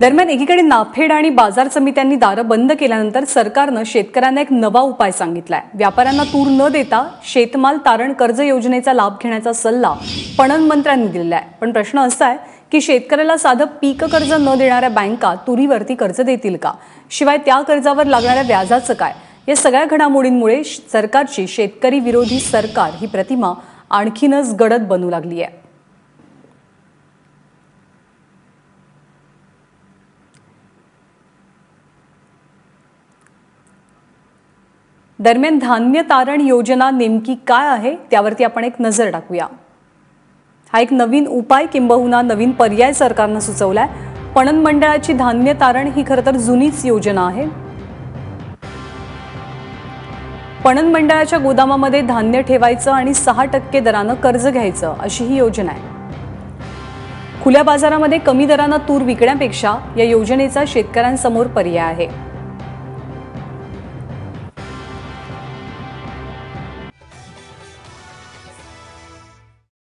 दरम्यान एकीकडे नाफेड आणि बाजार समित्यांनी दारं बंद केल्यानंतर सरकारनं शेतकऱ्यांना एक नवा उपाय सांगितलाय. व्यापाऱ्यांना तूर न देता शेतमाल तारण कर्ज योजनेचा लाभ घेण्याचा सल्ला पणन मंत्र्यांनी दिलेला आहे पण प्रश्न असा आहे की शेतकऱ्याला साधं पीक कर्ज न देणाऱ्या बँका तुरीवरती कर्ज देतील का? शिवाय त्या कर्जावर लागणाऱ्या व्याजाचं काय? या सगळ्या घडामोडींमुळे श- सरकारची शेतकरी विरोधी सरकार ही प्रतिमा आणखीनच गडद बनू लागली आहे दरम्यान धान्य तारण योजना नेमकी काय आहे त्यावरती आपण एक नजर टाकूया. हा एक नवीन उपाय किंबहुना नवीन पर्याय सरकारनं सुचवलाय. पणन मंडळाची धान्य तारण ही खरं तर जुनीच योजना आहे. पणन मंडळाच्या गोदामामध्ये धान्य ठेवायचं आणि सहा टक्के दरानं कर्ज घ्यायचं अशी ही योजना आहे. खुल्या बाजारामध्ये कमी दरानं तूर विकण्यापेक्षा या योजनेचा शेतकऱ्यांसमोर पर्याय आहे.